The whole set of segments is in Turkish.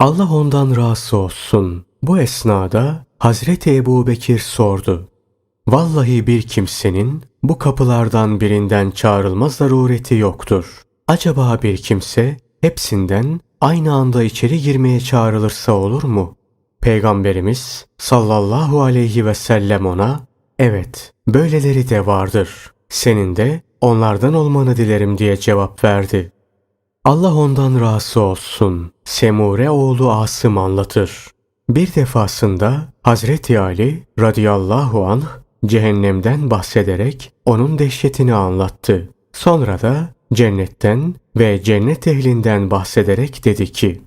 Allah ondan razı olsun. Bu esnada Hazreti Ebu Bekir sordu. Vallahi bir kimsenin bu kapılardan birinden çağrılma zarureti yoktur. Acaba bir kimse hepsinden aynı anda içeri girmeye çağrılırsa olur mu? Peygamberimiz sallallahu aleyhi ve sellem ona, evet böyleleri de vardır. Senin de onlardan olmanı dilerim diye cevap verdi. Allah ondan razı olsun. Semure oğlu Asım anlatır. Bir defasında Hazreti Ali radıyallahu anh cehennemden bahsederek onun dehşetini anlattı. Sonra da cennetten ve cennet ehlinden bahsederek dedi ki,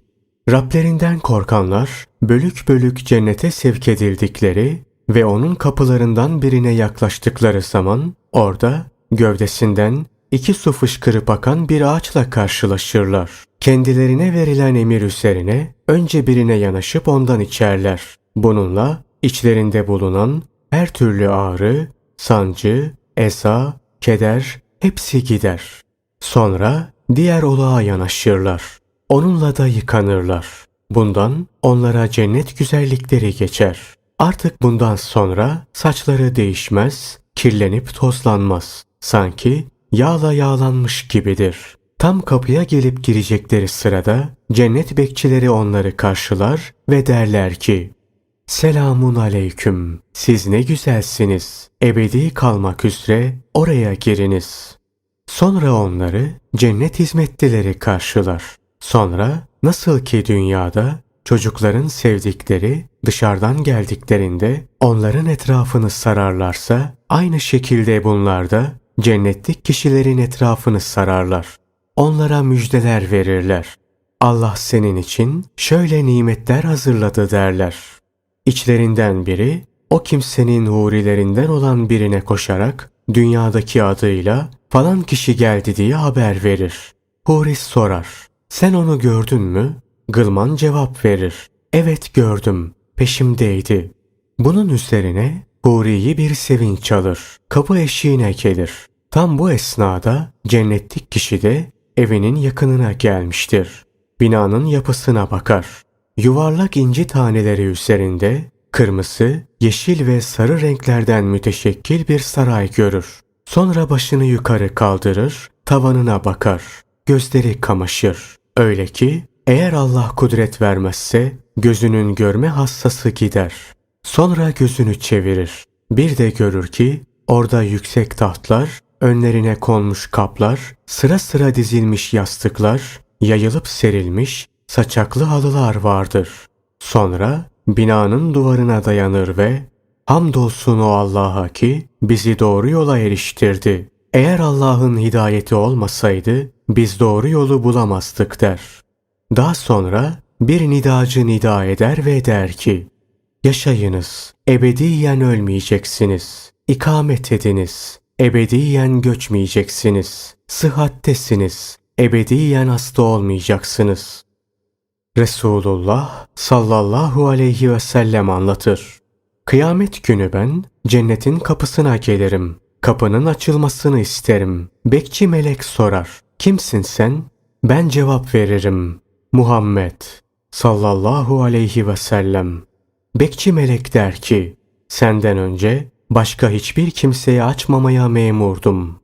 Rablerinden korkanlar bölük bölük cennete sevk edildikleri ve onun kapılarından birine yaklaştıkları zaman orada gövdesinden iki su fışkırıp akan bir ağaçla karşılaşırlar. Kendilerine verilen emir üzerine önce birine yanaşıp ondan içerler. Bununla içlerinde bulunan her türlü ağrı, sancı, esa, keder hepsi gider. Sonra diğer olağa yanaşırlar. Onunla da yıkanırlar. Bundan onlara cennet güzellikleri geçer. Artık bundan sonra saçları değişmez, kirlenip tozlanmaz. Sanki yağla yağlanmış gibidir. Tam kapıya gelip girecekleri sırada cennet bekçileri onları karşılar ve derler ki Selamun aleyküm. Siz ne güzelsiniz. Ebedi kalmak üzere oraya giriniz. Sonra onları cennet hizmetlileri karşılar. Sonra nasıl ki dünyada çocukların sevdikleri dışarıdan geldiklerinde onların etrafını sararlarsa aynı şekilde bunlar da cennetlik kişilerin etrafını sararlar. Onlara müjdeler verirler. Allah senin için şöyle nimetler hazırladı derler. İçlerinden biri o kimsenin hurilerinden olan birine koşarak dünyadaki adıyla falan kişi geldi diye haber verir. Huris sorar. Sen onu gördün mü? Gılman cevap verir. Evet gördüm. Peşimdeydi. Bunun üzerine Huri'yi bir sevinç alır. Kapı eşiğine gelir. Tam bu esnada cennetlik kişi de evinin yakınına gelmiştir. Binanın yapısına bakar. Yuvarlak inci taneleri üzerinde kırmızı, yeşil ve sarı renklerden müteşekkil bir saray görür. Sonra başını yukarı kaldırır, tavanına bakar. Gözleri kamaşır. Öyle ki eğer Allah kudret vermezse gözünün görme hassası gider. Sonra gözünü çevirir. Bir de görür ki orada yüksek tahtlar, önlerine konmuş kaplar, sıra sıra dizilmiş yastıklar, yayılıp serilmiş saçaklı halılar vardır. Sonra binanın duvarına dayanır ve hamdolsun o Allah'a ki bizi doğru yola eriştirdi. Eğer Allah'ın hidayeti olmasaydı biz doğru yolu bulamazdık der. Daha sonra bir nidacı nida eder ve der ki Yaşayınız, ebediyen ölmeyeceksiniz. İkamet ediniz, ebediyen göçmeyeceksiniz. Sıhhattesiniz, ebediyen hasta olmayacaksınız. Resulullah sallallahu aleyhi ve sellem anlatır. Kıyamet günü ben cennetin kapısına gelirim. Kapının açılmasını isterim. Bekçi melek sorar. Kimsin sen? Ben cevap veririm. Muhammed sallallahu aleyhi ve sellem. Bekçi melek der ki, senden önce başka hiçbir kimseye açmamaya memurdum.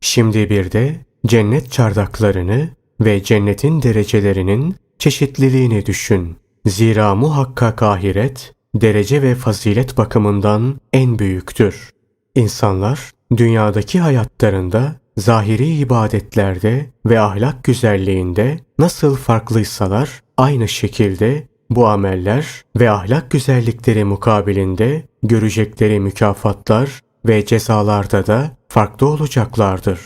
Şimdi bir de cennet çardaklarını ve cennetin derecelerinin çeşitliliğini düşün. Zira muhakkak ahiret, derece ve fazilet bakımından en büyüktür. İnsanlar dünyadaki hayatlarında zahiri ibadetlerde ve ahlak güzelliğinde nasıl farklıysalar aynı şekilde bu ameller ve ahlak güzellikleri mukabilinde görecekleri mükafatlar ve cezalarda da farklı olacaklardır.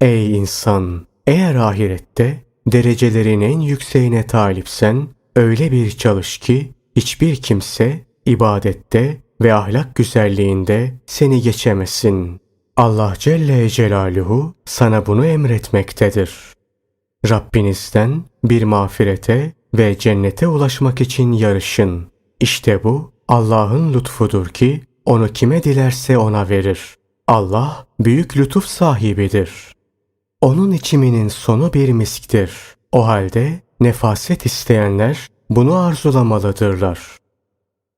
Ey insan! Eğer ahirette derecelerin en yükseğine talipsen öyle bir çalış ki hiçbir kimse ibadette ve ahlak güzelliğinde seni geçemesin. Allah Celle Celaluhu sana bunu emretmektedir. Rabbinizden bir mağfirete ve cennete ulaşmak için yarışın. İşte bu Allah'ın lütfudur ki onu kime dilerse ona verir. Allah büyük lütuf sahibidir. Onun içiminin sonu bir misktir. O halde nefaset isteyenler bunu arzulamalıdırlar.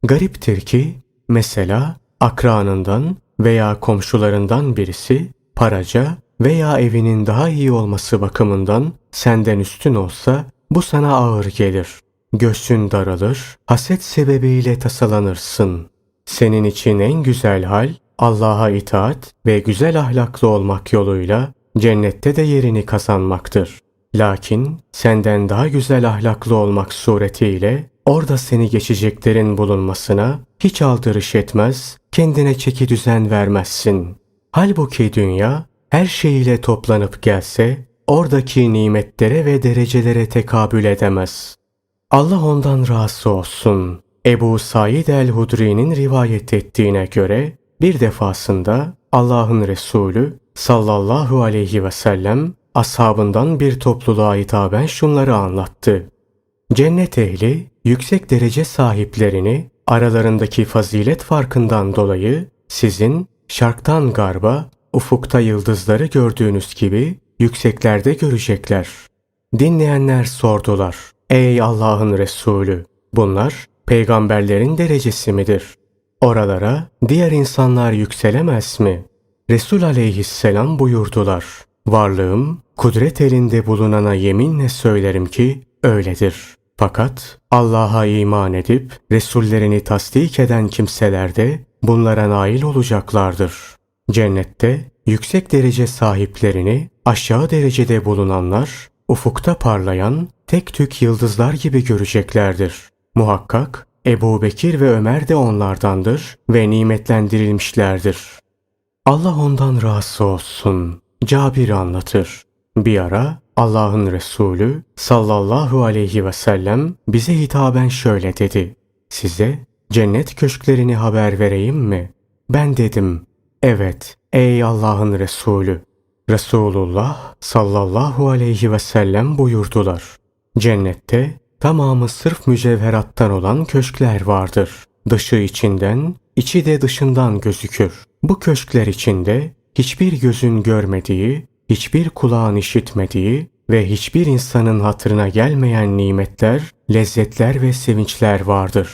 Gariptir ki mesela akranından veya komşularından birisi paraca veya evinin daha iyi olması bakımından senden üstün olsa bu sana ağır gelir. Göğsün daralır, haset sebebiyle tasalanırsın. Senin için en güzel hal Allah'a itaat ve güzel ahlaklı olmak yoluyla cennette de yerini kazanmaktır. Lakin senden daha güzel ahlaklı olmak suretiyle orada seni geçeceklerin bulunmasına hiç aldırış etmez, kendine çeki düzen vermezsin. Halbuki dünya her şeyiyle toplanıp gelse oradaki nimetlere ve derecelere tekabül edemez. Allah ondan razı olsun. Ebu Said el-Hudri'nin rivayet ettiğine göre bir defasında Allah'ın Resulü sallallahu aleyhi ve sellem ashabından bir topluluğa hitaben şunları anlattı. Cennet ehli yüksek derece sahiplerini aralarındaki fazilet farkından dolayı sizin şarktan garba, ufukta yıldızları gördüğünüz gibi yükseklerde görecekler. Dinleyenler sordular. Ey Allah'ın Resulü! Bunlar peygamberlerin derecesi midir? Oralara diğer insanlar yükselemez mi? Resul aleyhisselam buyurdular. Varlığım, kudret elinde bulunana yeminle söylerim ki öyledir. Fakat Allah'a iman edip Resullerini tasdik eden kimseler de bunlara nail olacaklardır. Cennette yüksek derece sahiplerini aşağı derecede bulunanlar ufukta parlayan tek tük yıldızlar gibi göreceklerdir. Muhakkak Ebu Bekir ve Ömer de onlardandır ve nimetlendirilmişlerdir. Allah ondan razı olsun. Cabir anlatır. Bir ara Allah'ın Resulü sallallahu aleyhi ve sellem bize hitaben şöyle dedi. Size cennet köşklerini haber vereyim mi? Ben dedim. Evet ey Allah'ın Resulü. Resulullah sallallahu aleyhi ve sellem buyurdular. Cennette tamamı sırf mücevherattan olan köşkler vardır. Dışı içinden, içi de dışından gözükür. Bu köşkler içinde hiçbir gözün görmediği, hiçbir kulağın işitmediği ve hiçbir insanın hatırına gelmeyen nimetler, lezzetler ve sevinçler vardır.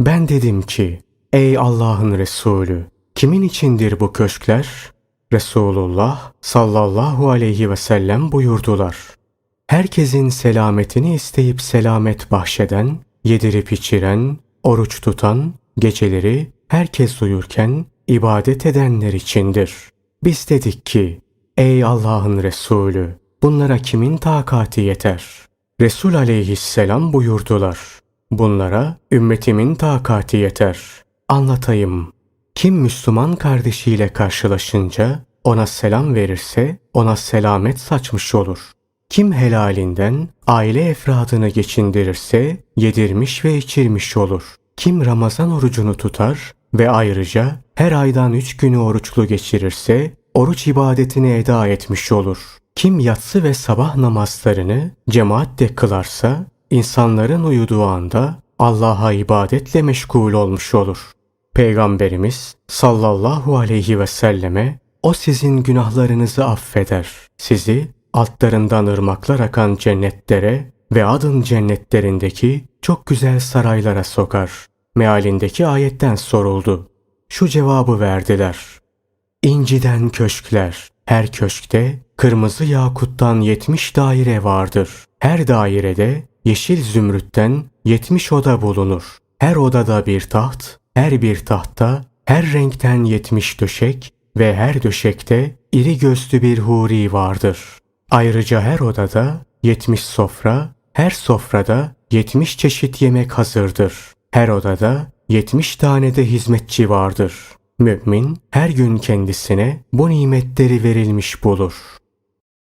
Ben dedim ki, ey Allah'ın Resulü, kimin içindir bu köşkler? Resulullah sallallahu aleyhi ve sellem buyurdular. Herkesin selametini isteyip selamet bahşeden, yedirip içiren, oruç tutan, geceleri herkes uyurken ibadet edenler içindir. Biz dedik ki, ey Allah'ın Resulü, bunlara kimin takati yeter? Resul aleyhisselam buyurdular. Bunlara ümmetimin takati yeter. Anlatayım. Kim Müslüman kardeşiyle karşılaşınca ona selam verirse ona selamet saçmış olur. Kim helalinden aile efradını geçindirirse yedirmiş ve içirmiş olur. Kim Ramazan orucunu tutar ve ayrıca her aydan üç günü oruçlu geçirirse oruç ibadetini eda etmiş olur. Kim yatsı ve sabah namazlarını cemaatle kılarsa insanların uyuduğu anda Allah'a ibadetle meşgul olmuş olur. Peygamberimiz sallallahu aleyhi ve selleme o sizin günahlarınızı affeder. Sizi altlarından ırmaklar akan cennetlere ve adın cennetlerindeki çok güzel saraylara sokar. Mealindeki ayetten soruldu. Şu cevabı verdiler. İnciden köşkler. Her köşkte kırmızı yakuttan yetmiş daire vardır. Her dairede yeşil zümrütten yetmiş oda bulunur. Her odada bir taht, her bir tahta her renkten yetmiş döşek ve her döşekte iri gözlü bir huri vardır. Ayrıca her odada yetmiş sofra, her sofrada yetmiş çeşit yemek hazırdır. Her odada yetmiş tane de hizmetçi vardır. Mümin her gün kendisine bu nimetleri verilmiş bulur.